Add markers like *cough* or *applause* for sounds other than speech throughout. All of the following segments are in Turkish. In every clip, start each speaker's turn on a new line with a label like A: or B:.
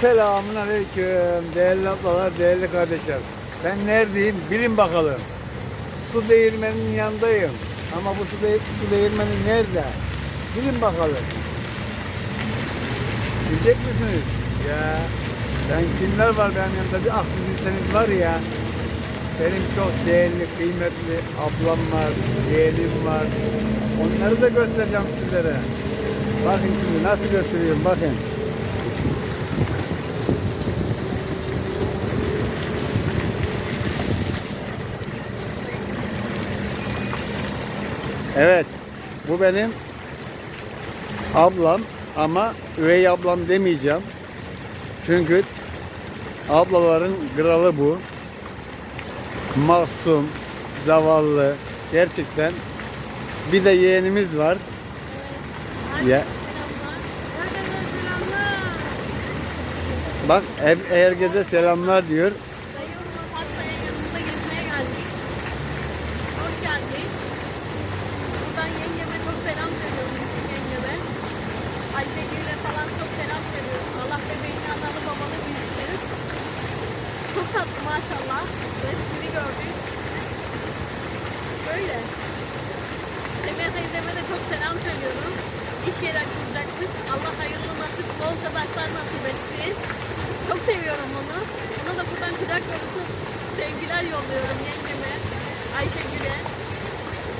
A: Selamun aleyküm değerli ablalar, değerli kardeşler. Ben neredeyim bilin bakalım. Su değirmeninin yanındayım. Ama bu su, de- su değirmeni nerede? Bilin bakalım. Bilecek misiniz? Ya ben kimler var benim yanımda bir aklı bilseniz var ya. Benim çok değerli, kıymetli ablam var, yeğenim var. Onları da göstereceğim sizlere. Bakın şimdi nasıl gösteriyorum bakın. Evet. Bu benim ablam ama üvey ablam demeyeceğim. Çünkü ablaların kralı bu. Masum, zavallı, gerçekten. Bir de yeğenimiz var. Ya. Bak herkese selamlar diyor.
B: Dayımla Fatma'ya yanımıza gezmeye geldik. Hoş geldik. Buradan yengeme çok selam veriyorum. Bütün yengeme. Ayşegül'e falan çok selam veriyorum. Allah bebeğini analı babalı büyüsün. Çok tatlı maşallah. Resmini gördük. Böyle. Semih teyzeme de çok selam söylüyorum. İş yeri açılacakmış. Allah hayırlı nasip, bol kazançlar nasip etsin. Çok seviyorum onu. Ona da buradan kucak dolusu sevgiler yolluyorum yengeme, Ayşegül'e,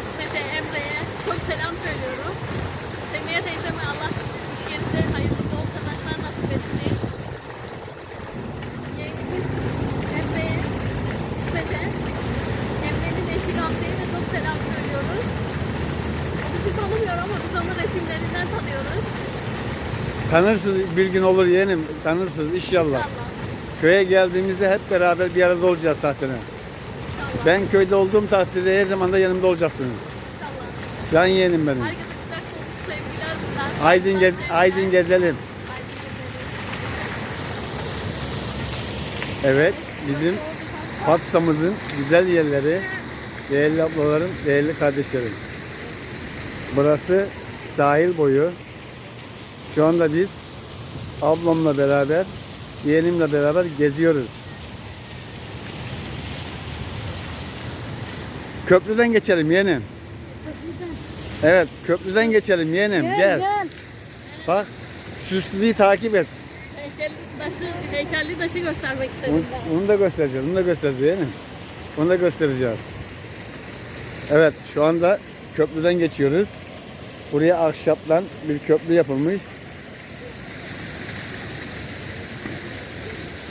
B: İsmet'e, Emre'ye çok selam söylüyorum. Semih'e teyzeme Allah iş yerinde hayırlı bol kazançlar nasip etsin. Yengemiz Emre'ye, İsmet'e, Emre'nin eşi Gamze'ye de çok selam söylüyoruz. O bizi tanımıyor ama biz onu resimlerinden tanıyoruz.
A: Tanırsınız bir gün olur yeğenim. Tanırsınız inşallah.
B: İnşallah.
A: Köye geldiğimizde hep beraber bir arada olacağız zaten.
B: İnşallah.
A: Ben köyde olduğum takdirde her zaman da yanımda olacaksınız.
B: İnşallah.
A: Can yeğenim benim.
B: Herkese kucak dolusu sevgiler buradan.
A: Aydın, gez, aydın gezelim. Evet bizim Fatsa'mızın güzel yerleri, değerli ablalarım, değerli kardeşlerim. Burası sahil boyu. Şu anda biz ablamla beraber, yeğenimle beraber geziyoruz. Köprüden geçelim yeğenim. Evet köprüden geçelim yeğenim gel. Bak süslüyü takip et.
B: Heykel taşı, heykelli taşı göstermek
A: Onu,
B: istedim ben.
A: onu da göstereceğiz. Onu da göstereceğiz yeğenim. Onu da göstereceğiz. Evet şu anda köprüden geçiyoruz. Buraya ahşaptan bir köprü yapılmış.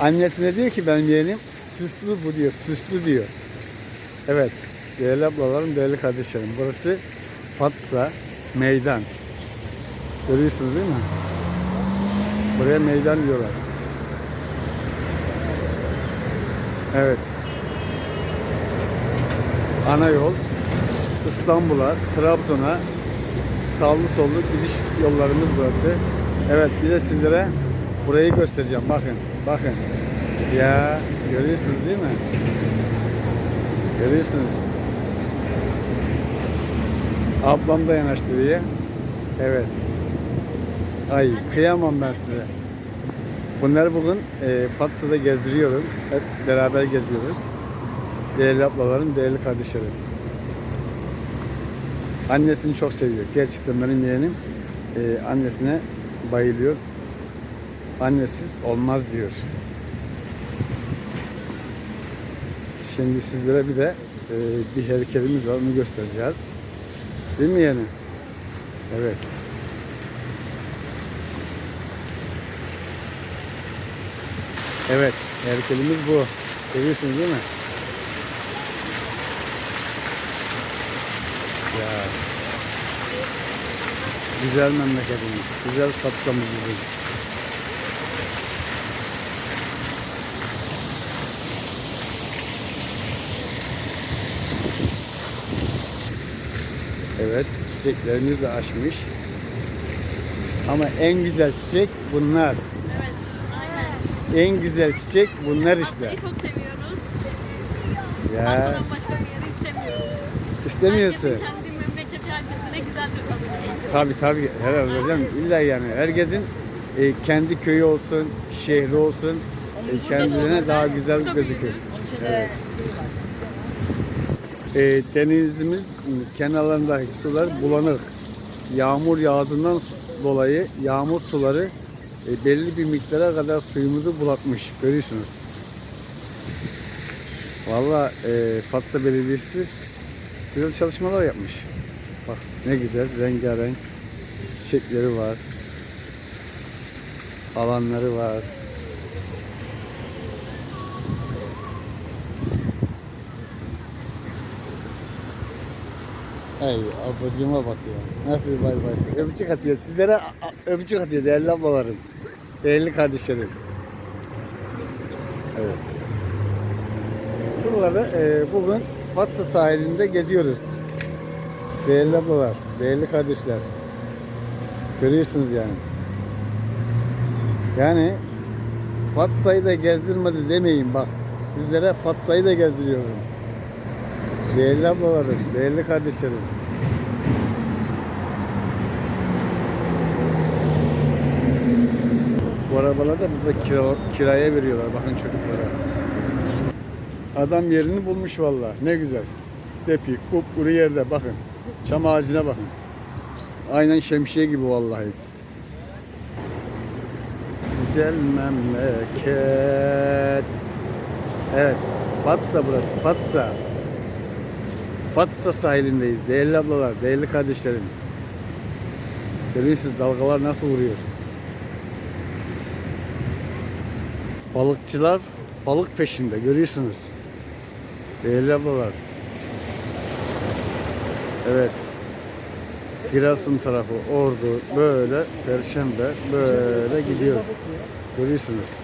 A: Annesine diyor ki benim yeğenim süslü bu diyor. Süslü diyor. Evet. Değerli ablalarım, değerli kardeşlerim. Burası Fatsa Meydan. Görüyorsunuz değil mi? Buraya meydan diyorlar. Evet. Ana yol İstanbul'a, Trabzon'a sağlı sollu gidiş yollarımız burası. Evet bir de sizlere burayı göstereceğim. Bakın, bakın. Ya görüyorsunuz değil mi? Görüyorsunuz. Ablam da yanaştırıyor. Evet. Ay kıyamam ben size. Bunları bugün e, Fatsa'da gezdiriyorum. Hep beraber geziyoruz. Değerli ablalarım, değerli kardeşlerim. Annesini çok seviyor. Gerçekten benim yeğenim e, annesine bayılıyor. Annesiz olmaz diyor. Şimdi sizlere bir de e, bir heykelimiz var. Onu göstereceğiz. Değil mi yeğenim? Evet. Evet, heykelimiz bu. Görüyorsunuz değil mi? Ya. Güzel memleketimiz, güzel patlamız bizim. Evet, çiçeklerimiz de açmış. Ama en güzel çiçek bunlar.
B: Evet, aynen.
A: En güzel çiçek bunlar işte.
B: Fatsa'yı çok seviyoruz.
A: Ya
B: başka bir yeri istemiyoruz.
A: istemiyorsun.
B: Herkesin kendi memleketi herkesine güzeldir tabii.
A: Tabii tabii herhalde hocam illa yani herkesin e, kendi köyü olsun, şehri olsun e, kendine daha güzel gözükür.
C: De
A: E, denizimiz kenarlarındaki sular bulanık. Yağmur yağdığından dolayı yağmur suları e, belli bir miktara kadar suyumuzu bulatmış. Görüyorsunuz. Valla e, Fatsa Belediyesi güzel çalışmalar yapmış. Bak ne güzel rengarenk çiçekleri var. Alanları var. Ay ablacığıma bak ya. Nasıl bay bay. Öpücük atıyor. Sizlere öpücük atıyor değerli ablalarım. Değerli kardeşlerim. Evet. Buraları e, bugün Fatsa sahilinde geziyoruz. Değerli ablalar, değerli kardeşler. Görüyorsunuz yani. Yani Fatsa'yı da gezdirmedi demeyin bak. Sizlere Fatsa'yı da gezdiriyorum. Değerli ablalarım, değerli kardeşlerim. Bu arabaları da burada kira, kiraya veriyorlar bakın çocuklara. Adam yerini bulmuş valla. Ne güzel. Depi, kupkuru yerde bakın. Çam ağacına bakın. Aynen şemsiye gibi vallahi. Güzel memleket. Evet. Fatsa burası. Fatsa. Fatsa sahilindeyiz. Değerli ablalar, değerli kardeşlerim. Görüyorsunuz dalgalar nasıl vuruyor. Balıkçılar balık peşinde görüyorsunuz. Değerli ablalar. Evet. Giresun tarafı, Ordu, böyle Perşembe, böyle gidiyor. Görüyorsunuz.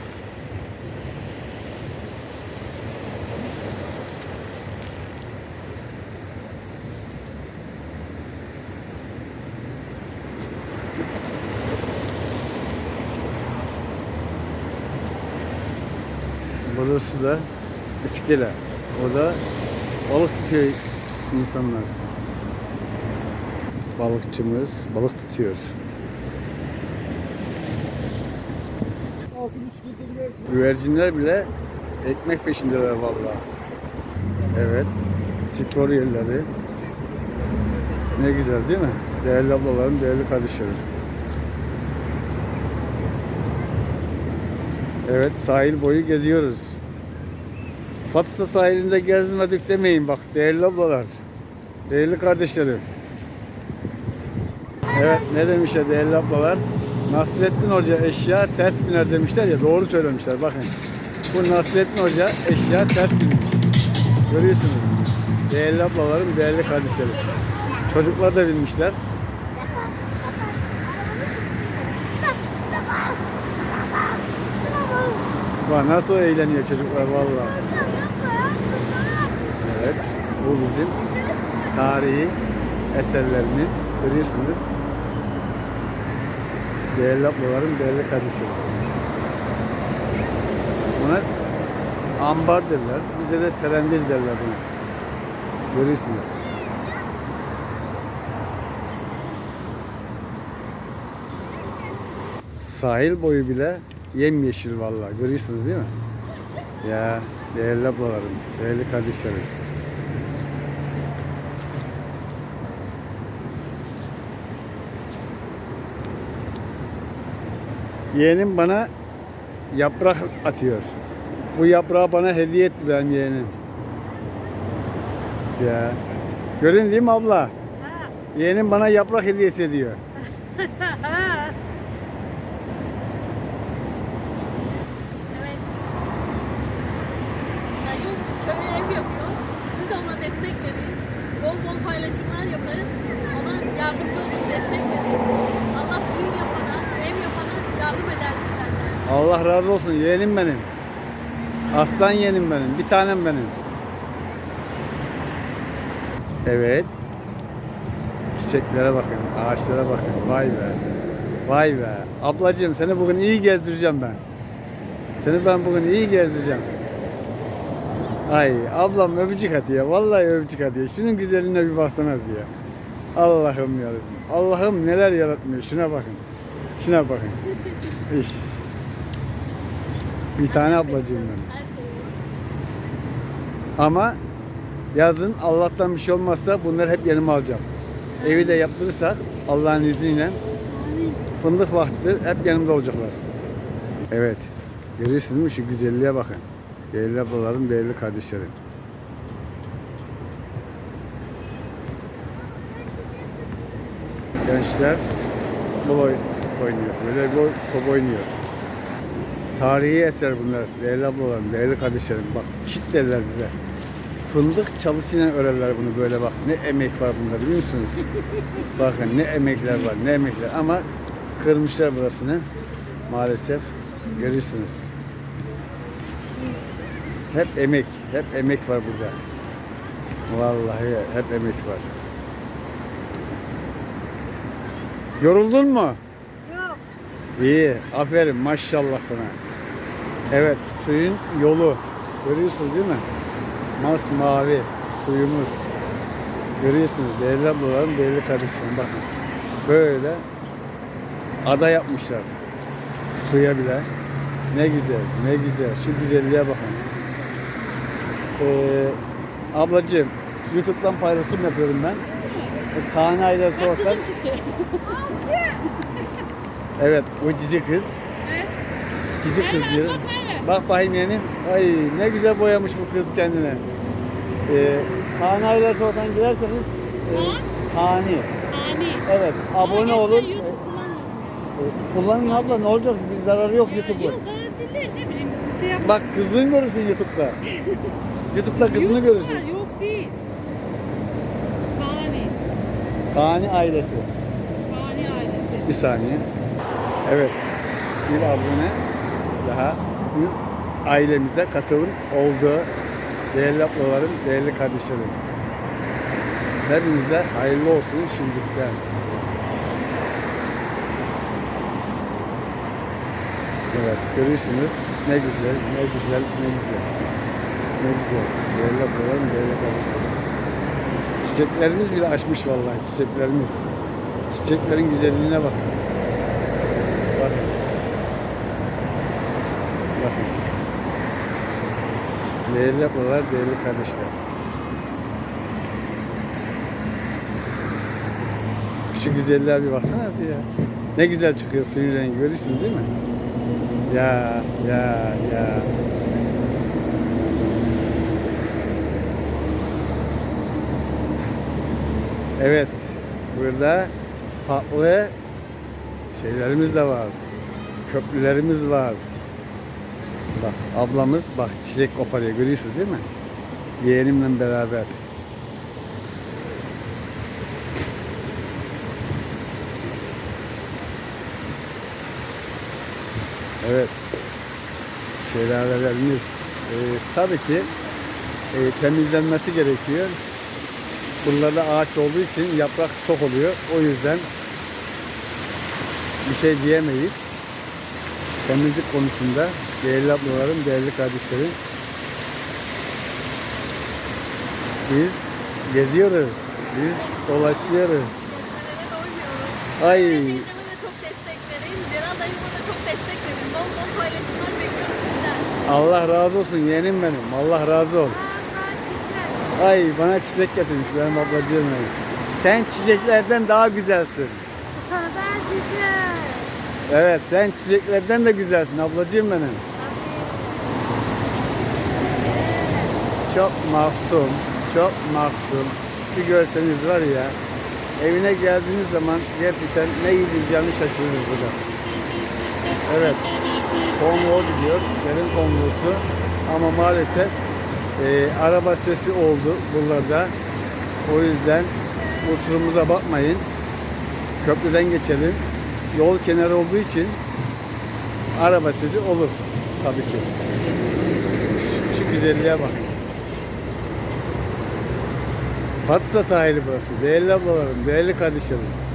A: Burası da iskele. O da balık tutuyor insanlar. Balıkçımız balık tutuyor. Güvercinler bile ekmek peşindeler vallahi. Evet. Spor yerleri. Ne güzel değil mi? Değerli ablalarım, değerli kardeşlerim. Evet, sahil boyu geziyoruz. Fatsa sahilinde gezmedik demeyin bak değerli ablalar. Değerli kardeşlerim. Evet ne demişler değerli ablalar? Nasrettin Hoca eşya ters biner demişler ya doğru söylemişler bakın. Bu Nasrettin Hoca eşya ters binmiş. Görüyorsunuz. Değerli ablalarım, değerli kardeşlerim. Çocuklar da binmişler. Bak nasıl eğleniyor çocuklar vallahi. Evet. Bu bizim tarihi eserlerimiz. Görüyorsunuz. Değerli ablalarım, değerli kardeşlerim. Buna ambar derler. Bizde de serendil derler buna. Görüyorsunuz. Sahil boyu bile yemyeşil vallahi. Görüyorsunuz değil mi? Ya değerli ablalarım, değerli kardeşlerim. Yeğenim bana yaprak atıyor. Bu yaprağı bana hediye etti benim yeğenim. Ya. Görün değil mi abla?
B: Ha.
A: Yeğenim bana yaprak hediyesi ediyor. *laughs*
B: Ha. Evet. Dayım köye ev yapıyor. Siz de ona destek verin. Bol bol yapın. Ona yardımcı olun, destek verin. Allah düğün yapana, ev yapana yardım edermiş derler.
A: Allah razı olsun yeğenim benim. Aslan yeğenim benim. Bir tanem benim. Evet. Çiçeklere bakın, ağaçlara bakın. Vay be. Vay be. Ablacığım seni bugün iyi gezdireceğim ben. Seni ben bugün iyi gezdireceğim. Ay ablam öpücük atıyor. Vallahi öpücük atıyor. Şunun güzelliğine bir baksanız ya. Allah'ım yarabbim. Allah'ım neler yaratmıyor. Şuna bakın. Şuna bakın. İş. Bir tane ablacığım ben. Ama yazın Allah'tan bir şey olmazsa bunları hep yanıma alacağım. Evi de yaptırırsak Allah'ın izniyle fındık vakti hep yanımda olacaklar. Evet. Görüyorsunuz mu şu güzelliğe bakın. Değerli ablalarım, değerli kardeşlerim. Gençler bol oy- oynuyor. Bir top oynuyor. Tarihi eser bunlar. Değerli ablalarım, değerli kardeşlerim. Bak derler bize. Fındık çalısıyla örerler bunu böyle bak. Ne emek var bunda biliyor musunuz? Bakın ne emekler var, ne emekler. Ama kırmışlar burasını. Maalesef. Görüyorsunuz. Hep emek, hep emek var burada. Vallahi hep emek var. Yoruldun mu?
B: Yok.
A: İyi, aferin maşallah sana. Evet, suyun yolu. Görüyorsunuz değil mi? Masmavi suyumuz. Görüyorsunuz değerli ablalarım, değerli kardeşlerim bakın. Böyle ada yapmışlar. Suya bile. Ne güzel, ne güzel. Şu güzelliğe bakın. Ee, ablacığım, YouTube'dan paylaşım yapıyorum ben. Kaan Aydar
B: Bak
A: Soğuk'tan. *laughs*
B: kızım çıktı. *laughs*
A: Evet, bu cici kız.
B: Evet.
A: Cici kız diyor.
B: Bak
A: bakayım yeğenim. Ay ne güzel boyamış bu kız kendine. Ee, Kaan Aylar Soğuk'tan girerseniz e, Kani.
B: Ani.
A: Evet, abone olun. Ee,
B: kullanmıyorum.
A: Kullanın abla ne olacak? Bir zararı yok YouTube'un.
B: Yok zarar değil de ne bileyim şey yap.
A: Bak kızını görürsün YouTube'da. *laughs* YouTube'da kızını görürsün.
B: Yok değil. Fani.
A: Kani ailesi.
B: Fani ailesi.
A: Bir saniye. Evet. Bir abone daha biz ailemize katılım oldu. Değerli ablalarım, değerli kardeşlerim. Hepinize hayırlı olsun şimdilikten. Evet, görüyorsunuz. Ne güzel, ne güzel, ne güzel. Ne güzel. Değerli ablalarım, değerli kardeşlerim. Çiçeklerimiz bile açmış vallahi, çiçeklerimiz. Çiçeklerin güzelliğine bakın. Bakın. Bakın. Değerli ablalar, değerli kardeşler. Şu güzelliğe bir baksanız ya. Ne güzel çıkıyor suyun rengi görüyorsunuz değil mi? Ya ya ya. Evet. Burada farklı şeylerimiz de var. Köprülerimiz var. Bak ablamız bak çiçek koparıyor görüyorsunuz değil mi? Yeğenimle beraber. Evet. Şelalelerimiz e, tabii ki e, temizlenmesi gerekiyor. Bunlarda ağaç olduğu için yaprak çok oluyor. O yüzden bir şey diyemeyiz. Temizlik konusunda değerli ablalarım, değerli kardeşlerim. Biz geziyoruz. Biz dolaşıyoruz. Ay. Allah razı olsun yeğenim benim. Allah razı ol. Ay bana çiçek getirmiş benim ablacığım benim. Sen çiçeklerden daha güzelsin.
B: Ben güzel.
A: Evet sen çiçeklerden de güzelsin ablacığım benim. Çok masum, çok masum. Bir görseniz var ya, evine geldiğiniz zaman gerçekten ne yiyeceğini şaşırırız burada. Evet, konvoy gidiyor, derin konvoysu. Ama maalesef e, araba sesi oldu buralarda. O yüzden kusurumuza bakmayın. Köprüden geçelim. Yol kenarı olduğu için araba sesi olur tabii ki. Şu güzelliğe bak. Fatsa sahili burası. Değerli ablalarım, değerli kardeşlerim.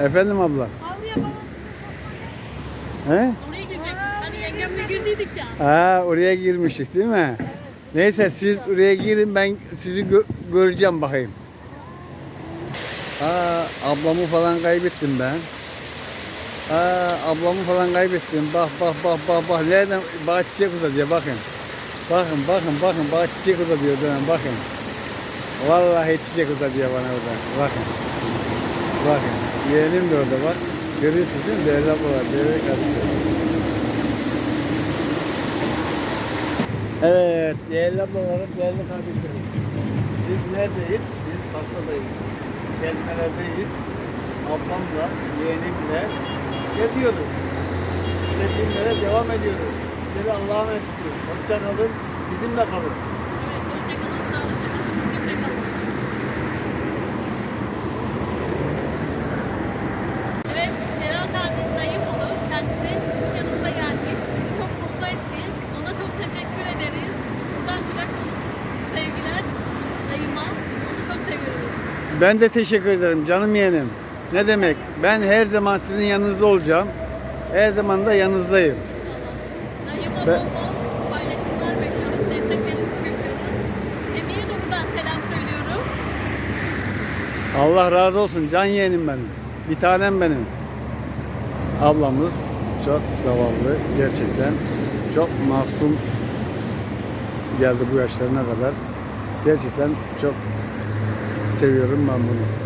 A: Efendim abla.
B: havluya baba.
A: He?
B: Oraya girecekmiş. Hani yengemle girdiydik ya.
A: Ha oraya girmiştik değil mi? Neyse siz oraya girin ben sizi gö- göreceğim bakayım. Aa ablamı falan kaybettim ben. Aa ablamı falan kaybettim. Bak bak bak bak bak nereden bak çiçek uzatıyor bakın. Bakın bakın bakın bak çiçek uzatıyor dönem bakın. Vallahi çiçek uzatıyor bana orada. Bakın. Bakın. Yeğenim de orada bak. Görüyorsunuz değil mi? Değerli ablalar, değerli kardeşler. Evet, değerli ablalarım, değerli kardeşlerim. Biz neredeyiz? Biz Hasadayız. Gezmelerdeyiz. Ablamla, yeğenimle geziyoruz. Çekimlere devam ediyoruz. Sizleri Allah'a emanet ediyoruz. Hoşça kalın, bizimle kalın.
B: Evet, hoşçakalın, sağlıkla kalın, bizimle kalın. Evet, Celal kardeş dayım olur. Kendisi bizim yanımıza gelmiş. Bizi çok mutlu etti. Ona çok teşekkür ederiz. Buradan kucak dolusu sevgiler dayıma. Onu çok seviyoruz.
A: Ben de teşekkür ederim canım yeğenim. Ne demek? Ben her zaman sizin yanınızda olacağım. Her zaman da yanınızdayım.
B: Söylüyorum.
A: Allah razı olsun can yeğenim benim. Bir tanem benim. Ablamız çok zavallı gerçekten. Çok masum geldi bu yaşlarına kadar. Gerçekten çok seviyorum ben bunu.